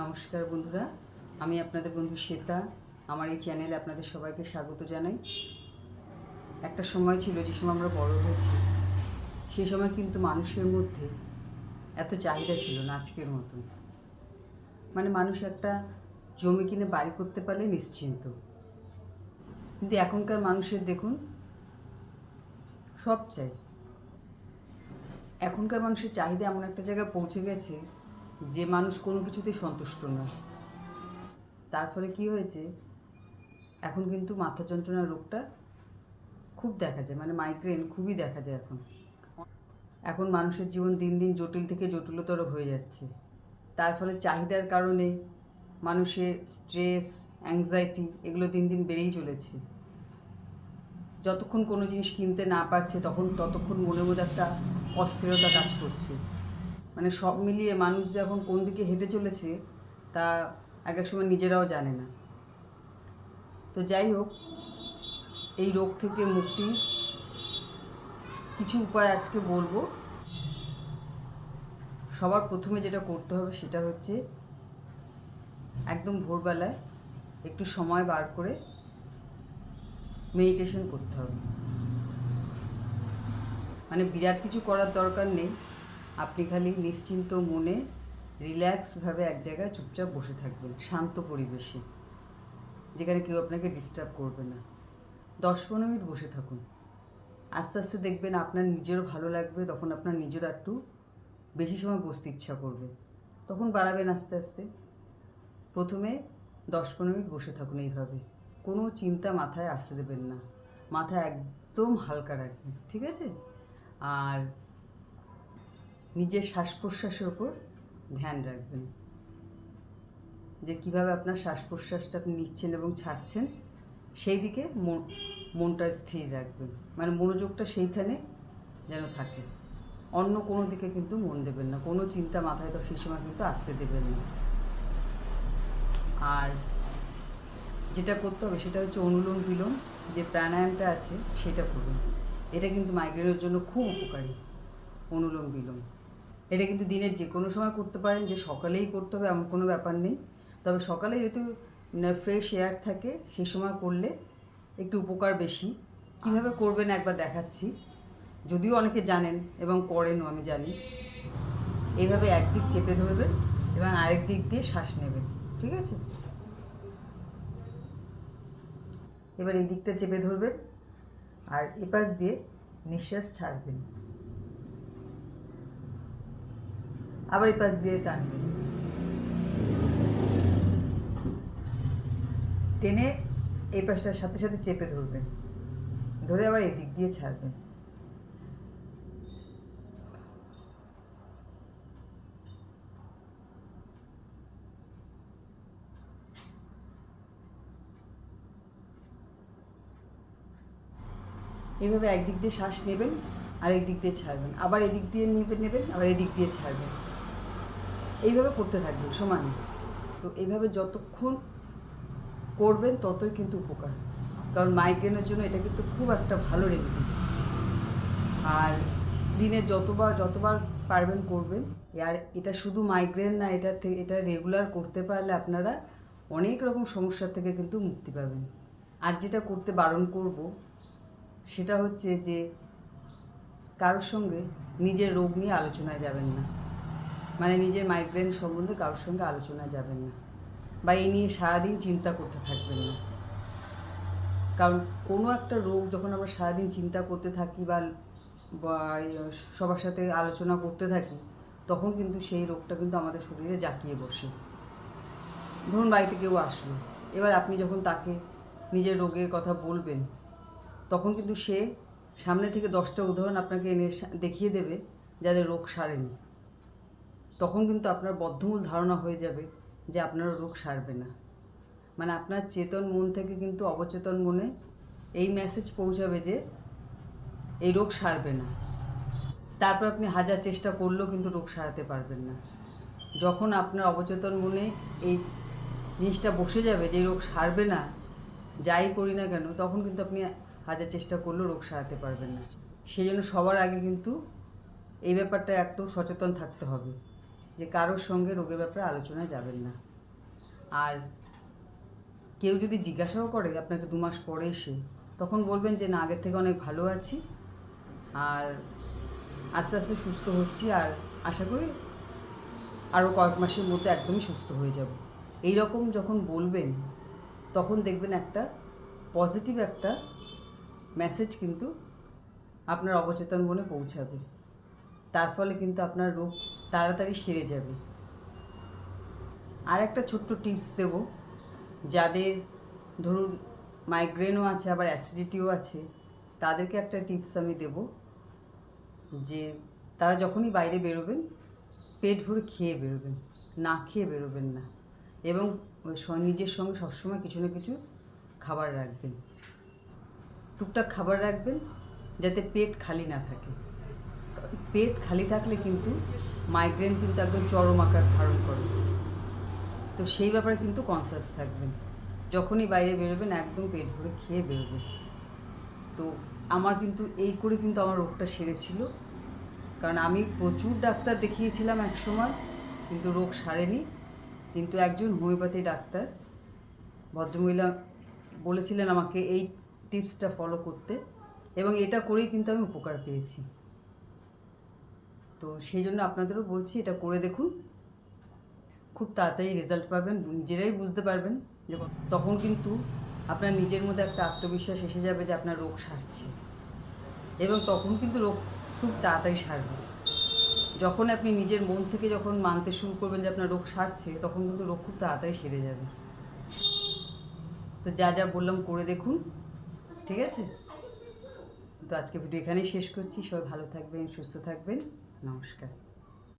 নমস্কার বন্ধুরা, আমি আপনাদের বন্ধু শ্বেতা। আমার এই চ্যানেলে আপনাদের সবাইকে স্বাগত জানাই। একটা সময় ছিল যে সময় আমরা বড় হয়েছি সেই সময় কিন্তু মানুষের মধ্যে এত চাহিদা ছিল না আজকের মতন। মানে মানুষ একটা জমি কিনে বাড়ি করতে পারলে নিশ্চিন্ত। কিন্তু এখনকার মানুষের দেখুন, সব চাই। এখনকার মানুষের চাহিদা এমন একটা জায়গায় পৌঁছে গেছে যে মানুষ কোনো কিছুতেই সন্তুষ্ট নয় তার ফলে কি হয়েছে? এখন কিন্তু মাথা যন্ত্রণার রোগটা খুব দেখা যায় মানে মাইগ্রেন খুবই দেখা যায় এখন। এখন মানুষের জীবন দিন দিন জটিল থেকে জটিলতর হয়ে যাচ্ছে। তার ফলে চাহিদার কারণে মানুষের স্ট্রেস অ্যাংজাইটি এগুলো দিন দিন বেড়েই চলেছে। যতক্ষণ কোনো জিনিস কিনতে না পারছে, তখন ততক্ষণ মনের মধ্যে একটা অস্থিরতা কাজ করছে। মানে সব মিলিয়ে মানুষ যে এখন কোন দিকে হেঁটে চলেছে, তা এক এক সময় নিজেরাও জানে না। তো যাই হোক, এই রোগ থেকে মুক্তির কিছু উপায় আজকে বলব। সবার প্রথমে যেটা করতে হবে সেটা হচ্ছে একদম ভোরবেলায় একটু সময় বার করে মেডিটেশন করতে হবে। মানে বিরাট কিছু করার দরকার নেই। আপনি খালি নিশ্চিন্ত মনে রিল্যাক্সভাবে এক জায়গায় চুপচাপ বসে থাকবেন, শান্ত পরিবেশে, যেখানে কেউ আপনাকে ডিস্টার্ব করবে না। দশ পনেরো মিনিট বসে থাকুন। আস্তে আস্তে দেখবেন আপনার নিজেরও ভালো লাগবে, তখন আপনার নিজেরও একটু বেশি সময় বসতে ইচ্ছা করবে। তখন বাড়াবেন আস্তে আস্তে। প্রথমে দশ পনেরো মিনিট বসে থাকুন এইভাবে। কোনো চিন্তা মাথায় আসতে দেবেন না। মাথা একদম হালকা রাখবেন, ঠিক আছে? আর নিজের শ্বাস প্রশ্বাসের ওপর ধ্যান রাখবেন। যে কীভাবে আপনার শ্বাস প্রশ্বাসটা আপনি নিচ্ছেন এবং ছাড়ছেন, সেই দিকে মন, মনটা স্থির রাখবেন। মানে মনোযোগটা সেইখানে যেন থাকে। অন্য কোনো দিকে কিন্তু মন দেবেন না। কোনো চিন্তা মাথায় তো সেই সময় কিন্তু আসতে দেবেন না। আর যেটা করতে হবে সেটা হচ্ছে অনুলোম বিলোম, যে প্রাণায়ামটা আছে সেটা করুন। এটা কিন্তু মাইগ্রেনের জন্য খুব উপকারী, অনুলোম বিলোম। এটা কিন্তু দিনের যে কোনো সময় করতে পারেন, যে সকালেই করতে হবে এমন কোনো ব্যাপার নেই। তবে সকালে যেহেতু ফ্রেশ এয়ার থাকে, সে সময় করলে একটু উপকার বেশি। কীভাবে করবেন একবার দেখাচ্ছি। যদিও অনেকে জানেন এবং করেনও, আমি জানি। এইভাবে একদিক চেপে ধরবেন এবং আরেক দিক দিয়ে শ্বাস নেবেন, ঠিক আছে? এবার এই দিকটা চেপে ধরবেন আর এপাশ দিয়ে নিঃশ্বাস ছাড়বেন। আবার এই পাশ দিয়ে টানবেন টেনে এই পাশটার সাথে সাথে চেপে ধরবেন। ধরে আবার এই দিক দিয়ে ছাড়বেন। এইভাবে একদিক দিয়ে শ্বাস নেবেন আর দিক দিয়ে ছাড়বেন। আবার এদিক দিয়ে নেবেন নেবেন, আবার এদিক দিয়ে ছাড়বেন। এইভাবে করতে থাকবেন সমানে। তো এইভাবে যতক্ষণ করবেন, ততই কিন্তু উপকার। কারণ মাইগ্রেনের জন্য এটা কিন্তু খুব একটা ভালো রেমেডি আর দিনে যতবার যতবার পারবেন করবেন। আর এটা শুধু মাইগ্রেন না, এটা এটা রেগুলার করতে পারলে আপনারা অনেক রকম সমস্যা থেকে কিন্তু মুক্তি পাবেন। আর যেটা করতে বারণ করব, সেটা হচ্ছে যে কারোর সঙ্গে নিজের রোগ নিয়ে আলোচনায় যাবেন না। মানে নিজের মাইগ্রেন সম্বন্ধে কারোর সঙ্গে আলোচনা যাবেন না বা এই নিয়ে সারাদিন চিন্তা করতে থাকবেন না। কারণ কোনো একটা রোগ যখন আমরা সারাদিন চিন্তা করতে থাকি বা সবার সাথে আলোচনা করতে থাকি, তখন কিন্তু সেই রোগটা কিন্তু আমাদের শরীরে জাঁকিয়ে বসে। ধরুন বাড়িতে কেউ আসলো, এবার আপনি যখন তাকে নিজের রোগের কথা বলবেন, তখন কিন্তু সে সামনে থেকে দশটা উদাহরণ আপনাকে এনে দেখিয়ে দেবে যাদের রোগ সারেনি। তখন কিন্তু আপনার বদ্ধমূল ধারণা হয়ে যাবে যে আপনার রোগ সারবে না। মানে আপনার চেতন মন থেকে কিন্তু অবচেতন মনে এই মেসেজ পৌঁছাবে যে এই রোগ সারবে না। তারপর আপনি হাজার চেষ্টা করলেও কিন্তু রোগ সারাতে পারবেন না। যখন আপনার অবচেতন মনে এই জিনিসটা বসে যাবে যে রোগ সারবে না, যাই করি না কেন, তখন কিন্তু আপনি হাজার চেষ্টা করলেও রোগ সারাতে পারবেন না। সেই জন্য সবার আগে কিন্তু এই ব্যাপারটা একটু সচেতন থাকতে হবে। যে কারোর সঙ্গে রোগের ব্যাপারে আলোচনায় যাবেন না। আর কেউ যদি জিজ্ঞাসাও করে আপনাকে দু মাস পরে এসে, তখন বলবেন যে, না, আগের থেকে অনেক ভালো আছি। আর আস্তে আস্তে সুস্থ হচ্ছি। আর আশা করি আরও কয়েক মাসের মধ্যে একদমই সুস্থ হয়ে যাব। এই রকম যখন বলবেন, তখন দেখবেন একটা পজিটিভ একটা মেসেজ কিন্তু আপনার অবচেতন মনে পৌঁছাবে। তার ফলে কিন্তু আপনার রোগ তাড়াতাড়ি সেরে যাবে। আর একটা ছোট্ট টিপস দেব, যাদের ধরুন মাইগ্রেনও আছে, আবার অ্যাসিডিটিও আছে, তাদেরকে একটা টিপস আমি দেব যে তারা যখনই বাইরে বেরোবেন, পেট ভরে খেয়ে বেরোবেন, না খেয়ে বেরোবেন না এবং নিজের সঙ্গে সবসময় কিছু না কিছু খাবার রাখবেন। টুকটাক খাবার রাখবেন যাতে পেট খালি না থাকে। পেট খালি থাকলে কিন্তু মাইগ্রেন কিন্তু একদম চরম আকার ধারণ করে। তো সেই ব্যাপারে কিন্তু কনসাস থাকবেন। যখনই বাইরে বেরোবেন, একদম পেট ভরে খেয়ে বেরোবেন। তো আমার কিন্তু এই করে কিন্তু আমার রোগটা সেরেছিল। কারণ আমি প্রচুর ডাক্তার দেখিয়েছিলাম এক সময়, কিন্তু রোগ সারেনি। কিন্তু একজন হোমিওপ্যাথি ডাক্তার, ভদ্রমহিলা বলেছিলেন আমাকে এই টিপসটা ফলো করতে এবং এটা করেই কিন্তু আমি উপকার পেয়েছি। তো সেই জন্য আপনাদেরও বলছি এটা করে দেখুন। খুব তাড়াতাড়ি রেজাল্ট পাবেন নিজেরাই বুঝতে পারবেন। যে তখন কিন্তু আপনার নিজের মধ্যে একটা আত্মবিশ্বাস এসে যাবে যে আপনার রোগ সারছে। এবং তখন কিন্তু রোগ খুব তাড়াতাড়ি সারবে। যখন আপনি নিজের মন থেকে যখন মানতে শুরু করবেন যে আপনার রোগ সারছে, তখন কিন্তু রোগ খুব তাড়াতাড়ি সেরে যাবে। তো যা যা বললাম করে দেখুন, ঠিক আছে? তো আজকে ভিডিও এখানেই শেষ করছি। সবাই ভালো থাকবেন, সুস্থ থাকবেন। নমস্কার।